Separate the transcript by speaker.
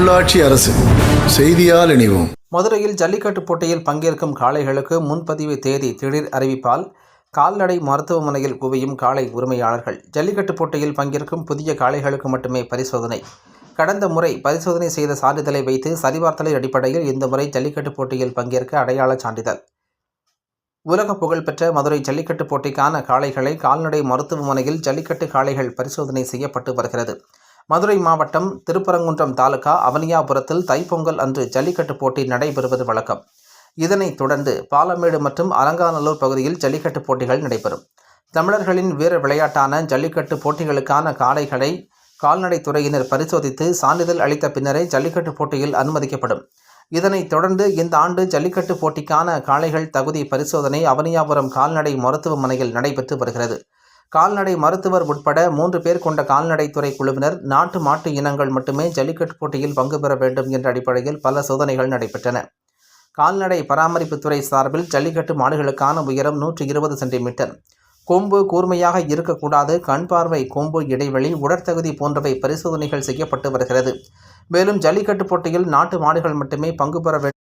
Speaker 1: உள்ளாட்சி அரசு செய்தியால் இணைவோம்.
Speaker 2: மதுரையில் ஜல்லிக்கட்டு போட்டியில் பங்கேற்கும் காளைகளுக்கு முன்பதிவு தேதி திடீர் அறிவிப்பால் கால்நடை மருத்துவமனையில் குவியும் காளை உரிமையாளர்கள். ஜல்லிக்கட்டு போட்டியில் பங்கேற்கும் புதிய காளைகளுக்கு மட்டுமே பரிசோதனை. கடந்த முறை பரிசோதனை செய்த சான்றிதழை வைத்து சரிபார்த்தலை அடிப்படையில் இந்த முறை ஜல்லிக்கட்டு போட்டியில் பங்கேற்க அடையாள சான்றிதழ். உலக புகழ்பெற்ற மதுரை ஜல்லிக்கட்டு போட்டிக்கான காளைகளை கால்நடை மருத்துவமனையில் ஜல்லிக்கட்டு காளைகள் பரிசோதனை செய்யப்பட்டு வருகிறது. மதுரை மாவட்டம் திருப்பரங்குன்றம் தாலுகா அவனியாபுரத்தில் தைப்பொங்கல் அன்று ஜல்லிக்கட்டு போட்டி நடைபெறுவது வழக்கம். இதனைத் தொடர்ந்து பாலமேடு மற்றும் அலங்காநல்லூர் பகுதியில் ஜல்லிக்கட்டு போட்டிகள் நடைபெறும். தமிழர்களின் வீர விளையாட்டான ஜல்லிக்கட்டு போட்டிகளுக்கான காளைகளை கால்நடைத்துறையினர் பரிசோதித்து சான்றிதழ் அளித்த பின்னரே ஜல்லிக்கட்டு போட்டியில் அனுமதிக்கப்படும். இதனைத் தொடர்ந்து இந்த ஆண்டு ஜல்லிக்கட்டு போட்டிக்கான காளைகள் தகுதி பரிசோதனை அவனியாபுரம் கால்நடை மருத்துவமனையில் நடைபெற்று வருகிறது. கால்நடை மருத்துவர் உட்பட மூன்று பேர் கொண்ட கால்நடைத்துறை குழுவினர் நாட்டு மாட்டு இனங்கள் மட்டுமே ஜல்லிக்கட்டு போட்டியில் பங்கு பெற வேண்டும் என்ற அடிப்படையில் பல சோதனைகள் நடைபெற்றன. கால்நடை பராமரிப்புத்துறை சார்பில் ஜல்லிக்கட்டு மாடுகளுக்கான உயரம் நூற்றி இருபது சென்டிமீட்டர். கொம்பு கூர்மையாக இருக்கக்கூடாது கண் பார்வை கொம்பு இடைவெளி உடற்தகுதி போன்றவை பரிசோதனைகள் செய்யப்பட்டு வருகிறது. மேலும் ஜல்லிக்கட்டு போட்டியில் நாட்டு மாடுகள் மட்டுமே பங்கு பெற வேண்டும்